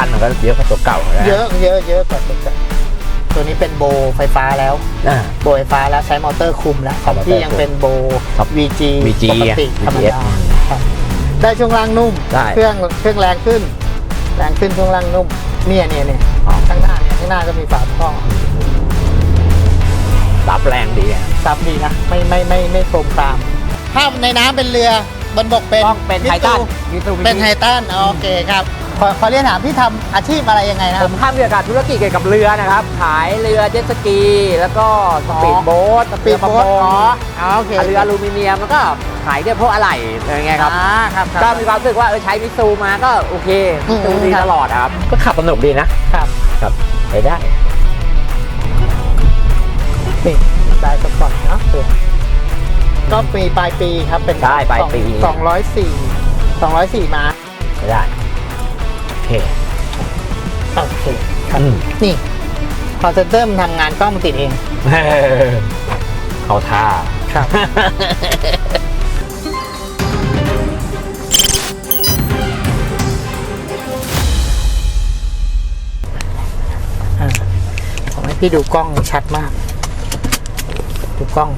ชันมันก็เยอะกว่าตัวเก่านะเยอะเยอะเยอะกว่าตัวเก่าตัวนี้เป็นโบไฟฟ้าแล้วอ่า โบไฟฟ้าแล้วใช้มอเตอร์คุมแล้วของมอเตอร์ที่ยังเป็นโบ ครับ VG VG ปกติธรรม VGS ดาครับได้ช่วงล่างนุ่ม ได้เครื่องเครื่องแรงขึ้น แรงขึ้นช่วงล่างนุ่มเนี่ยเนี่ยเนี่ยอ๋อ ข้างหน้าเนี่ยข้างหน้าก็มีฝาท่อรับแรงดีอะ ซับดีนะไม่ไม่ไม่ไม่โครมครามถ้าในน้ำเป็นเรือ บนบกเป็นต้องเป็นไททัน มิตซูบิชิเป็นไททันโอเคครับ ขอขอเรียนถามพี่ทำอาชีพอะไรยังไงนะคผรับ มทำเกี่ยวกับธุรกิจเกี่ยวกับเรือนะครับ ขายเรือเจ็ตสกี แล้วก็สปีดโบ๊ทสปีดโบ๊ทเรือประมงอ๋ออ๋อโอเคเรืออลูมิเนียมแล้วก็ขายเนี่ยพวกอะไหล่อะไรเงี้ยครับ อ่าครับคก็รับ มีความรู้สึกว่าเออใช้มิตซูมาก็โอเคอืมมิตซูดีครับตลอดครับ ก็ขับสนุกดีนะครับ ครับไปได้ นี่ได้สปอร์ตเนาะตัวก็ปีปลายปีครับเป็นใช่ปลายปีสองร้อยสี่สองร้อยสี่มาไปได้ โอเคโอเคครับ อืม นี่พอเซนเตอร์มันทำงานกล้องมันติดเอง เขาท่า ครับ อะผมให้พี่ดูกล้องชัดมาก ดูกล้อง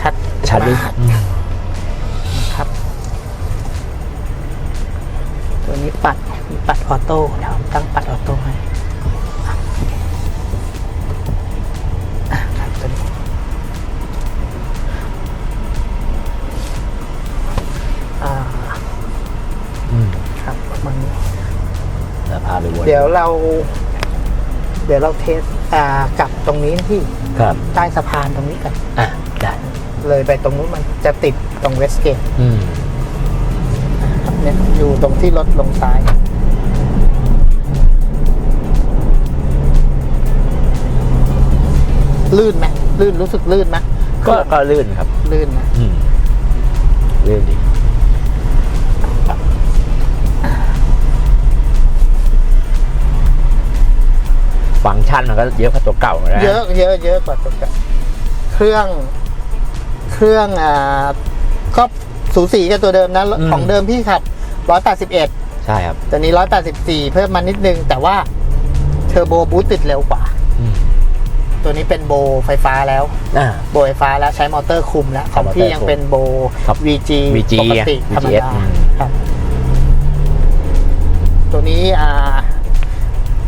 ชัดชัดดีมาก ปัดออโต้เดี๋ยวผมตั้งปัดออโต้ให้อะครับตัวนี้อ่าอืมครับประมาณนี้แล้วพาไปวนเดี๋ยวเรา เดี๋ยวเราเทสอ่ากลับตรงนี้นะพี่ครับใต้สะพานตรงนี้กันอะได้เลยไปตรงนู้นมันจะติดตรงเวสเกตอืมครับเนี่ยอยู่ตรงที่รถลงซ้าย ลื่นไหมลื่นรู้สึกลื่นไหมก็ก็ลื่นครับลื่นนะอืมลื่นดีฟังก์ชันมันก็เยอะกว่าตัวเก่านะเยอะเยอะเยอะกว่าตัวเก่าเครื่องเครื่องอ่าก็สูสีกับตัวเดิมนะของเดิมพี่ขับ181ใช่ครับตัวนี้184เพิ่มมานิดนึง แต่ว่าเทอร์โบบูสต์ติดเร็วกว่าอืม ตัวนี้เป็นโบไฟฟ้าแล้ว อ่า โบไฟฟ้าแล้วใช้มอเตอร์คุมแล้ว ของมอเตอร์พี่ยังเป็นโบ ครับ VG VG ปกติธรรม VGS ดาอืม ครับ ตัวนี้อ่า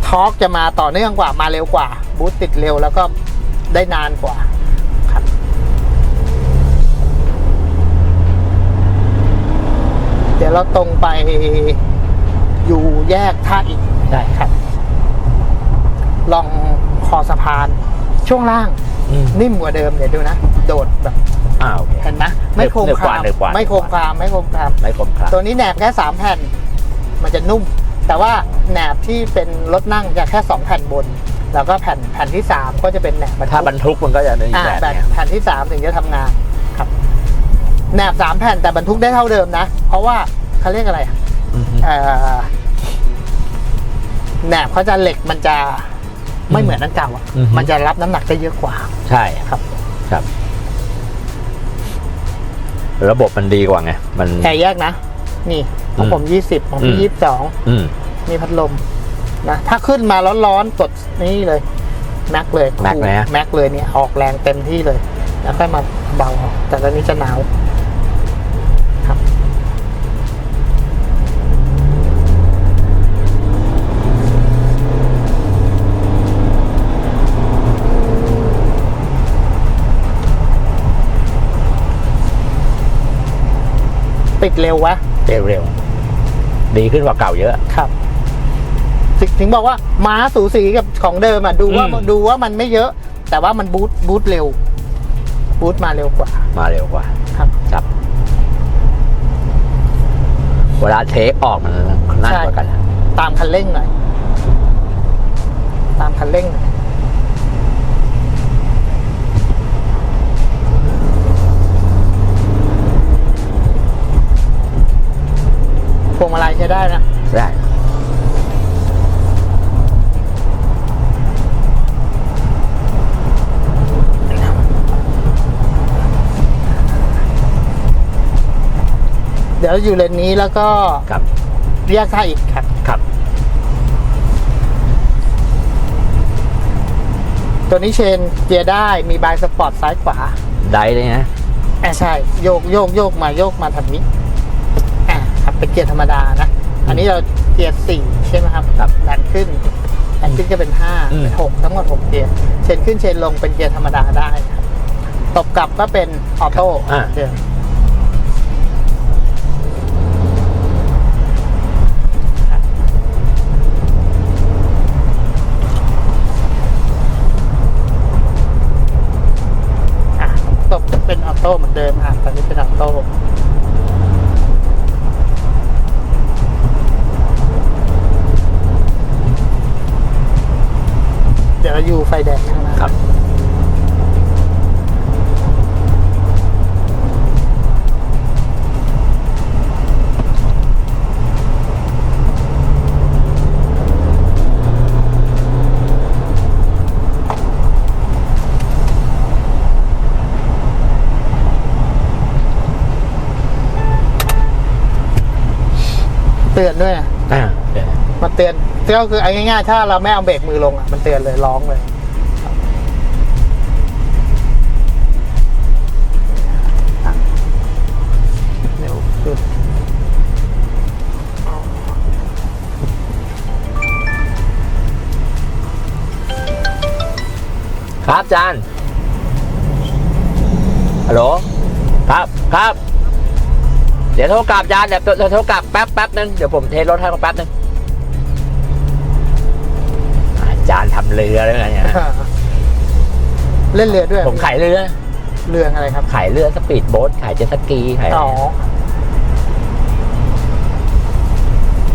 ทอร์กจะมาต่อเนื่องกว่ามาเร็วกว่า บูสต์ติดเร็วแล้วก็ได้นานกว่า ครับ เดี๋ยวเราตรงไปอยู่แยกท่าอิฐได้ครับ ลองคอสะพาน ช่วงล่างอืม นิ่มกว่าเดิมเดี๋ยวดูนะ โดดแบบอ่าโอเคเห็นไหมไม่โคมเนื้อคกว่ารามเนื้อกว่า ไม่โคมครามไม่โคมคราม ไม่คมครับตัวนี้แหนบแค่สามแผ่น มันจะนุ่ม แต่ว่าแหนบที่เป็นรถนั่งจะแค่สองแผ่นบน แล้วก็แผ่นแผ่นที่สามก็จะเป็นแหนบบรรถ้าทุกบรรทุกมันก็จะอีกอ่าแบบแบบเนี้ยแผ่นที่สามถึงจะทำงานครับแหนบสามแผ่นแต่บรรทุกได้เท่าเดิมนะ เพราะว่าเขาเรียกอะไรอะ อืมเอ่อแหนบเขาจะเหล็กมันจะ ไม่เหมือนนั่นเก่าอะมันจะรับน้ำหนักได้เยอะกว่าใช่ครับ ครับ ระบบมันดีกว่าไง มัน แอร์แยกนะ นี่ของผมยี่สิบของพี่อืม ยี่สิบสอง อืม มีพัดลมนะถ้าขึ้นมาร้อนๆกดนี่เลยแม็กเลยแม็กเลยนะ แม็กเลยเนี่ยออกแรงเต็มที่เลย แล้วค่อยมาเบาเอาแต่ตอนนี้จะหนาว ติดเร็ววะเร็วเร็วดีขึ้นกว่าเก่าเยอะ ครับถถึงบอกว่าม้าสูสีกับของเดิมอะดูว่าอืม ดูว่ามันไม่เยอะ แต่ว่ามันบูทบูทเร็ว บูทมาเร็วกว่า มาเร็วกว่า ครับ ครับ เวลาเทคออกมันนั่นใช่กว่ากันนะตามคันเร่งหน่อย ตามคันเร่งหน่อย ใช้ได้นะ ได้เดี๋ยวอยู่เลนนี้แล้วก็ครับแยกซ้ายอีกครับ ครับ ตัวนี้เชนเกียร์ได้มีบายสปอร์ตซ้ายขวาได้เลยนะแอ่ใช่ โยกโยกโยกมาโยกมาทางนี้ เป็นเกียร์ธรรมดานะ อันนี้เราเกียร์สี่ใช่ไหมครับครับดันขึ้นดันขึ้นก็เป็นห้าอืม เป็นหกทั้งหมดหกเกียร์เชนขึ้นเชนลงเป็นเกียร์ธรรมดาได้ครับตบกลับก็เป็นออโต้อ่า เดิมอะตบเป็นออโต้เหมือนเดิมอะตอนนี้เป็นออโต้ ไฟแดงข้างหน้าครับ เตือนด้วยนะอ่าเดี๋ยวมันเตือนก็คือเอาง่ายๆถ้าเราไม่เอาเบรกมือลงอะมันเตือนเลยร้องเลย จานฮัลโหลครับครับ เดี๋ยวโทรกลับอาจานเดี๋ยวเดี๋ยวโทรกลับแป๊บแป๊บนึงเดี๋ยวผมเทรถให้เขาแป๊บนึงอาจารย์ทำเรือเลยเนี่ยเล่นเรือด้วย ผมขายเรือ เรืออะไรครับ ขายเรือสปีดโบ๊ทขายเจ็ตสกีขายอะไรอ๋อ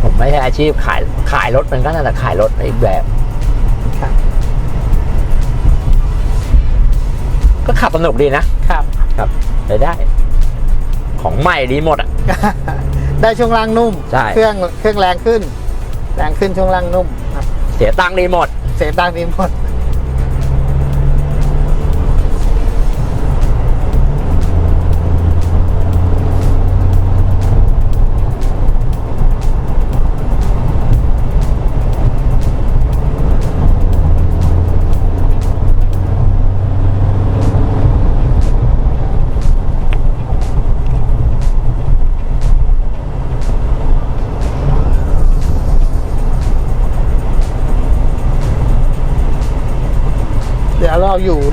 ผมไม่ใช่อาชีพขายขายรถมันก็นั่นแหละขายรถอีกแบบครับ ก็ขับสนุกดีนะครับ ครับได้ได้ ของใหม่ดีหมดอะ ได้ช่วงล่างนุ่ม ใช่ เครื่องเครื่องแรงขึ้น แรงขึ้นช่วงล่างนุ่มครับ เสียตังค์ดีหมด เสียงดังนี้หมด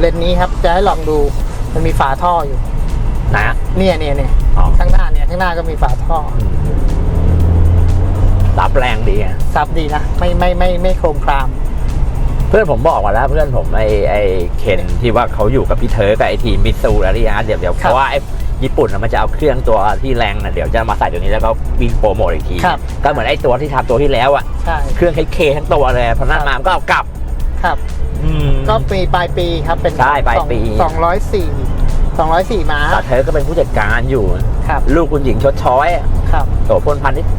เราอยู่เลนนี้ครับ จะให้ลองดูมันมีฝาท่ออยู่นะเนี่ยเนี่ยเนี่ยอ๋อ ข้างหน้าเนี่ยข้างหน้าก็มีฝาท่อรับแรงดีอะซับดีนะไม่ไม่ไม่ไม่โครมคราม เพื่อนผมบอกมาแล้วเพื่อนผมไอไอเคนที่ว่าเขาอยู่กับพี่เทิร์กกับไอทีมมิตซูอะไรอย่างเงี้ยเดี๋ยวเดี๋ยวครับเพราะว่าไอญี่ปุ่นน่ะมันจะเอาเครื่องตัวที่แรงนะเดี๋ยวจะมาใส่ตัวนี้แล้วก็วิ่งโปรโมทอีกที ครับ ก็เหมือนไอตัวที่ทำตัวที่แล้วอะใช่เครื่องเคทั้งตัวเลยเพราะนั้นมามันก็เอากลับ ครับอืม ก็ปีปลายปีครับเป็นใช่ปลายปี สองร้อยสี่สองร้อยสี่ม้าแต่เธอก็เป็นผู้จัดการอยู่ ครับ ลูกคุณหญิงชดช้อยอะครับ โสพลพันธ์นี่นี่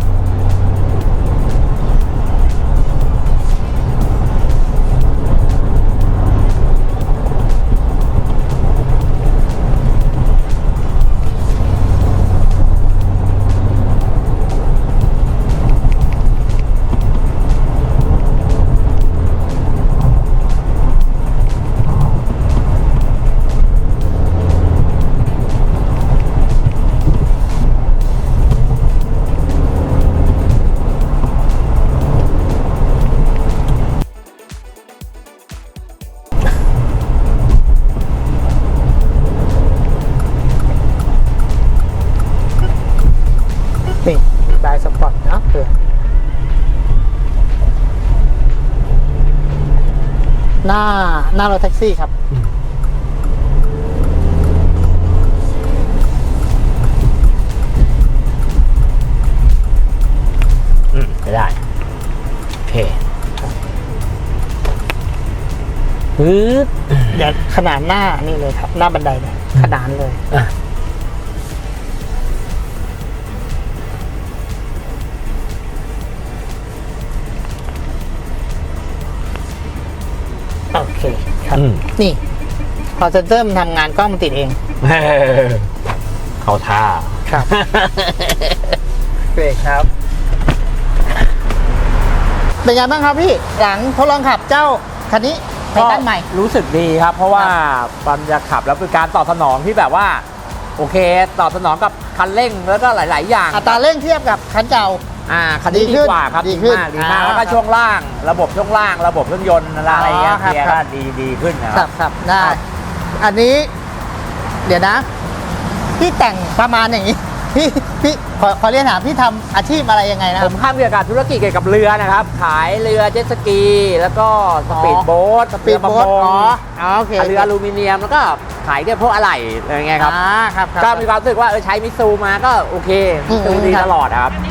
หน้าหน้ารถแท็กซี่ครับ อืมไม่ได้ โอเคปึ๊บ เดี๋ยวขนาดหน้านี่เลยครับ หน้าบันไดเนี่ยขนานเลย อะ เคครับ อืม นี่พอเซนเซอร์มันทำงานกล้องมันติดเอง เขาท่า ครับเกรดครับ เป็นไงบ้างครับพี่ หลังทดลองขับเจ้าคันนี้ไททันใหม่ รู้สึกดีครับ เพราะว่ามันจะขับแล้วเป็นการตอบสนองที่แบบว่า โอเค ตอบสนองกับคันเร่งแล้วก็หลาย ๆ อย่าง อัตราเร่งเทียบกับคันเก่า อ่าคันนี้ดีดีขึ้นกว่าครับดีดีขึ้นมากดีมากอ่าแล้วก็ช่วงล่าง ระบบช่วงล่าง ระบบเครื่องยนต์อะไรอย่างเงี้ยอ๋อครับ เกียร์ครัก็บดีดีขึ้นนะคครัรับบครับได้ ครับ อันนี้เดี๋ยวนะพี่แต่งประมาณอย่างนี้ พี่พี่ขอขอเรียนถามพี่ทำอาชีพอะไรยังไงนะคผรับ มข้ามเกี่ยวกับธุรกิจเกี่ยวกับเรือนะครับ ขายเรือเจ็ตสกี แล้วก็สปีดโบ๊ทสปีดโบ๊ทเรือประมงอ๋ออ๋อโอเคเรืออลูมิเนียมแล้วก็ขายเกี่ยวกับพวกอะไหล่อะไรเงี้ยครับ อ่าครับครับก็มีความรู้สึกว่าเออใช้มิตซูมาก็โอเคมิตซูอืมดีครับ ตลอดครับ อันนี้เป็น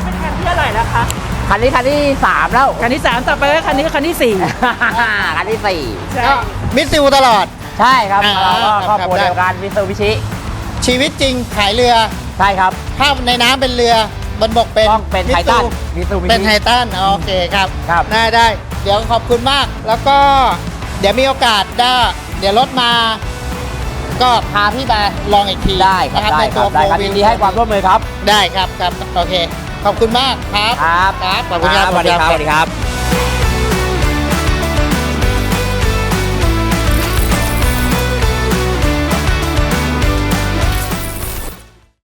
คัน ที่เท่าไหร่แล้วคะคันนี้คันที่สามแล้ว คันที่สามต่อไปก็คันนี้คันที่สี่ คันที่สี่ใช่ก็มิตซิลตลอด ใช่ครับอ่าเราก็ครอบครัวครับเดียวกันมิตซูบิชิชีวิตจริงขายเรือ ใช่ครับถ้าในน้ำเป็นเรือบนบกเป็นต้องเป็นไททันมิตซูบิเป็นไทชิ ทันโอเคครับครับ ได้ได้ เดี๋ยวขอบคุณมาก แล้วก็เดี๋ยวมีโอกาสได้ เดี๋ยวรถมา ก็พาพี่ไปลองอีกทีได้ครับนะได้ในคตัรัวบได้ครับโฟวิยินดีให้ความร่วมมือครับ ได้ครับครับโอเค ขอบคุณมากครับครับครับ ขอบคุณครับ สวัสดีครับ สวัสดีครับ